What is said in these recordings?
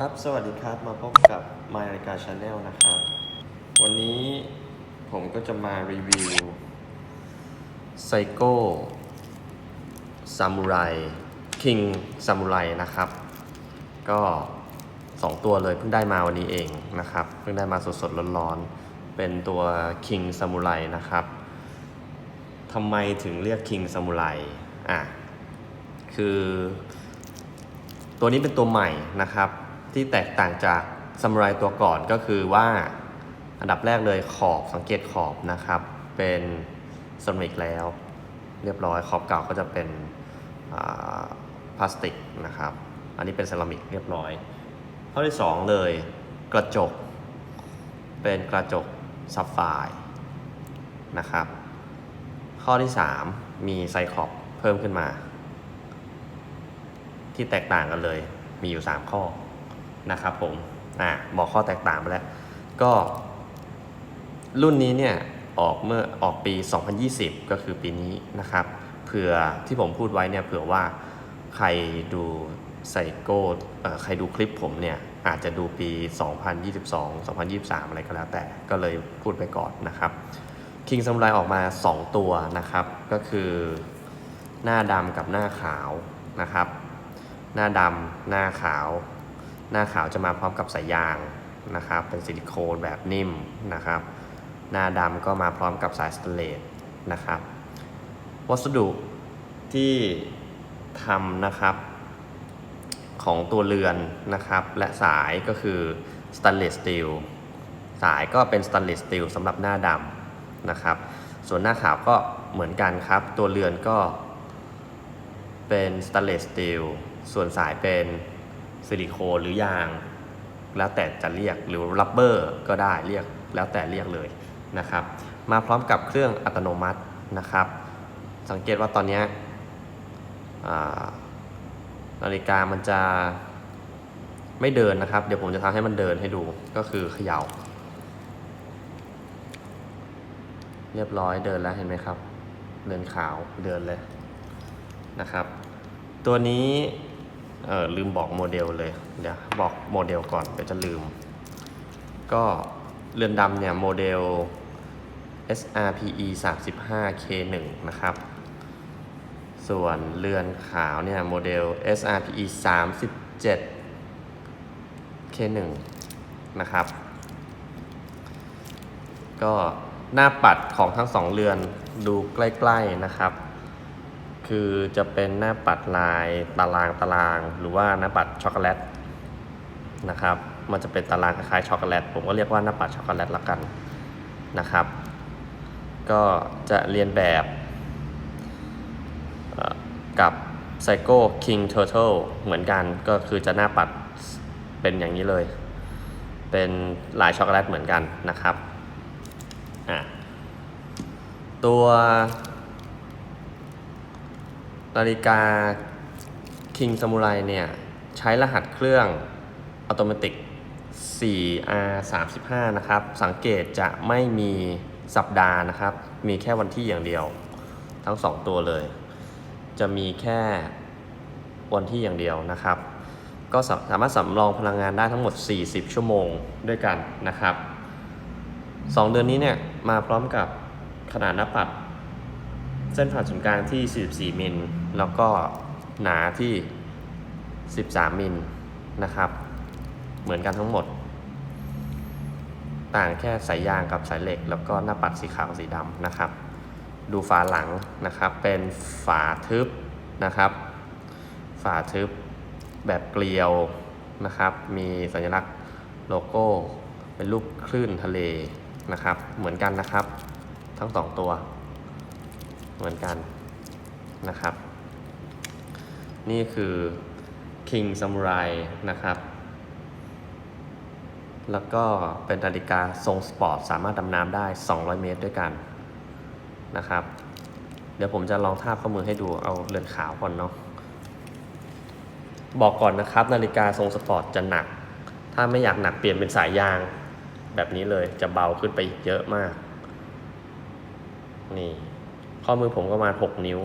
ครับ สวัสดีครับ มาพบกับ My รายการ Channel นะครับ วันนี้ผมก็จะมารีวิวไซโก้ซามูไรคิงซามูไรนะครับ ก็ 2 ตัวเลยเพิ่งได้มาวันนี้เองนะครับ เพิ่งได้มาสดๆร้อนๆ เป็นตัว King Samurai นะครับทำไมถึงเรียก King Samurai อะ คือ ตัวนี้เป็นตัวใหม่นะครับ ที่แตกต่างจากซามูไรตัวก่อนก็คือว่าอันดับแรกเลยขอบสังเกตขอบนะครับ เป็นเซรามิกแล้ว เรียบร้อยขอบเก่าก็จะเป็นพลาสติกนะครับ อันนี้เป็นเซรามิกเรียบร้อย ข้อที่ 2 เลยกระจก เป็นกระจกซับไฟนะครับ ข้อที่ 3 มีไซคอปเพิ่มขึ้นมา ที่แตกต่างกันเลยมีอยู่ 3 ข้อ นะครับผมอะบอกข้อแตกต่างไปแล้ว ก็ รุ่นนี้เนี่ยออกเมื่อออกปี 2020 ก็คือปีนี้นะครับเผื่อที่ผมพูดไว้เนี่ยเผื่อว่าใครดูไซโก้ใครดูคลิปผมเนี่ยอาจจะดูปี 2022 2023 อะไรก็แล้วแต่ก็เลยพูดไปก่อนนะครับ King Samurai ออกมา 2 ตัวนะครับ ก็คือหน้าดำกับหน้าขาวนะครับ หน้าดำหน้าขาว หน้าขาวจะมาพร้อมกับสายยางนะครับ เป็นซิลิโคนแบบนิ่มนะครับ หน้าดำก็มาพร้อมกับสายสเตนเลสนะครับ วัสดุที่ทำนะครับของตัวเรือนนะครับ และสายก็คือสแตนเลสสตีลสายก็เป็นสแตนเลสสตีลสำหรับหน้าดำนะครับ ส่วนหน้าขาวก็เหมือนกันครับ ตัวเรือนก็เป็นสแตนเลสสตีลส่วนสายเป็น ซิลิโคนหรือยาง แล้วแต่จะเรียกหรือรับเบอร์ก็ได้เรียกแล้วแต่เรียกเลยนะครับ มาพร้อมกับเครื่องอัตโนมัตินะครับ สังเกตว่าตอนนี้นาฬิกามันจะไม่เดินนะครับ เดี๋ยวผมจะทำให้มันเดินให้ดูก็คือเขย่า เรียบร้อยเดินแล้วเห็นไหมครับ เดินขาวเดินเลยนะครับ ตัวนี้ เออลืมบอกโมเดลเลย เดี๋ยวบอกโมเดลก่อนเดี๋ยวจะลืม ก็เรือนดำเนี่ยโมเดล SRPE 35 K1 นะครับ ส่วนเรือนขาวเนี่ยโมเดล SRPE 37 K1 นะครับ ก็หน้าปัดของทั้งสองเรือนดูใกล้ ๆนะครับ คือจะเป็นหน้าปัดลายตารางตาราง หรือว่าหน้าปัดช็อกโกแลตนะครับ มันจะเป็นตารางคล้ายๆช็อกโกแลต ผมก็เรียกว่าหน้าปัดช็อกโกแลตละกันนะครับ ก็จะเรียนแบบกับ Psycho King Turtle เหมือนกันก็คือจะหน้าปัดเป็นอย่างนี้เลย เป็นลายช็อกโกแลตเหมือนกันนะครับอะตัว นาฬิกา King Samurai เนี่ย ใช้รหัสเครื่องอัตโนมัติ 4R35 นะครับ สังเกตจะไม่มีสัปดาห์นะครับ มีแค่วันที่อย่างเดียว ทั้ง 2 ตัวเลย จะมีแค่วันที่อย่างเดียวนะครับ ก็สามารถสำรองพลังงานได้ทั้งหมด 40 ชั่วโมงด้วยกันนะครับ 2 เดือนนี้เนี่ยมาพร้อมกับขนาดหน้าปัด เส้นผ่านศูนย์กลางที่ 44 มิล แล้วก็หนาที่ 13 มิลนะครับ เหมือนกันทั้งหมด ต่างแค่สายยางกับสายเหล็ก แล้วก็หน้าปัดสีขาวสีดำนะครับ ดูฝาหลังนะครับ เป็นฝาทึบนะครับ ฝาทึบแบบเกลียวนะครับ มีสัญลักษณ์โลโก้ เป็นรูปคลื่นทะเลนะครับ เหมือนกันนะครับ ทั้งสองตัว เหมือนกันนะครับ นี่คือ King Samurai นะครับ แล้วก็เป็นนาฬิกาทรงสปอร์ต สามารถดำน้ำได้ 200 เมตรด้วยกันนะครับ เดี๋ยวผมจะลองทาบข้อมือให้ดูเอาเรือนขาวก่อนเนาะบอกก่อนนะครับ นาฬิกาทรงสปอร์ตจะหนัก ถ้าไม่อยากหนักเปลี่ยนเป็นสายยาง แบบนี้เลยจะเบาขึ้นไปอีกเยอะมาก นี่ ข้อมือผมก็มา 6 นิ้ว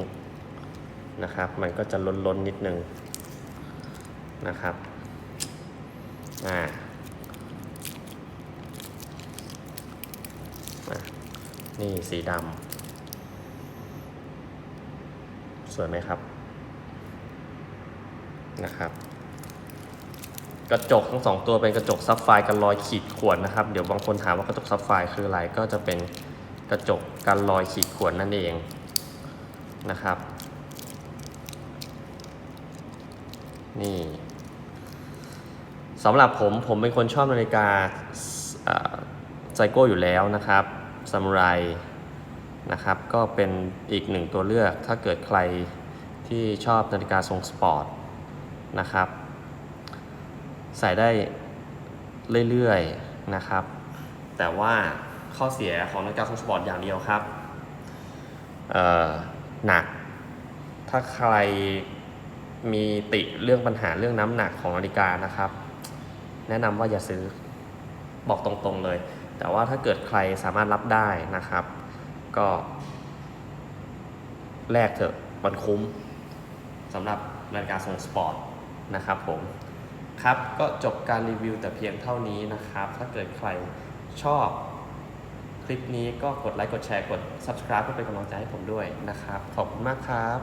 นะครับ มันก็จะล้นๆนนิดนึงนะครับอ่านี่สีดำสวยไหมครับนะครับกระจกทั้งสองตัวเป็นกระจกซับไฟกันรอยขีดข่วนนะครับ เดี๋ยวบางคนถามว่ากระจกซับไฟคืออะไรก็จะเป็นกระจกกันรอยขีดข่วนนั่นเองนะครับ นี่สำหรับผมผมเป็นคนชอบนาฬิกาไซโก้อยู่แล้วนะครับซามูไรนะครับ ก็เป็นอีกหนึ่งตัวเลือกถ้าเกิดใครที่ชอบนาฬิกาทรงสปอร์ตนะครับ ใส่ได้เรื่อยๆนะครับ แต่ว่าข้อเสียของนาฬิกาทรงสปอร์ตอย่างเดียวครับหนักถ้าใคร มีติเรื่องปัญหาเรื่องน้ำหนักของนาฬิกานะครับ แนะนำว่าอย่าซื้อบอกตรงๆเลย แต่ว่าถ้าเกิดใครสามารถรับได้นะครับ ก็ แลกเถอะมันคุ้มสำหรับนาฬิกาทรงสปอร์ตนะครับผมครับ ก็จบการรีวิวแต่เพียงเท่านี้นะครับ ถ้าเกิดใครชอบคลิปนี้ก็กดไลค์ กดแชร์ กด subscribe เพื่อเป็นกำลังใจให้ผมด้วยนะครับ ขอบคุณมากครับ